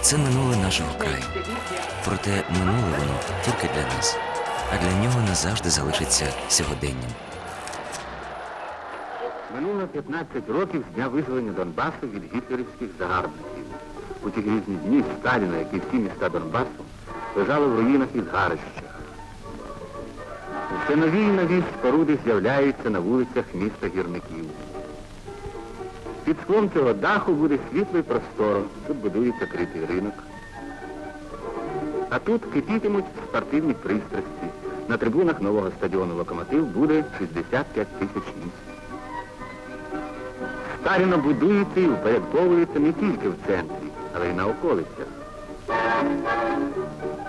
Це минуле нашого краю. Проте минуле воно тільки для нас, а для нього назавжди залишиться сьогоденням. Минуло 15 років з дня визволення Донбасу від гітлерівських загарбників. У ті грізні дні Сталіна, як і всі міста Донбасу, лежали в руїнах і згарищах. Все нові і нові споруди з'являються на вулицях міста гірників. Під склом цього даху буде світло і просторо. Тут будується критий ринок. А тут кипітимуть спортивні пристрасті. На трибунах нового стадіону «Локомотив» буде 65 тисяч місць. Старіно будується і упорядковується не тільки в центрі, але й на околицях.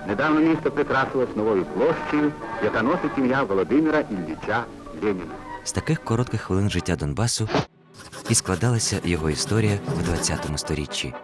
Недавно місто прикрасилось новою площею, яка носить ім'я Володимира Ілліча Леніна. З таких коротких хвилин життя Донбасу і складалася його історія в 20 сторіччі.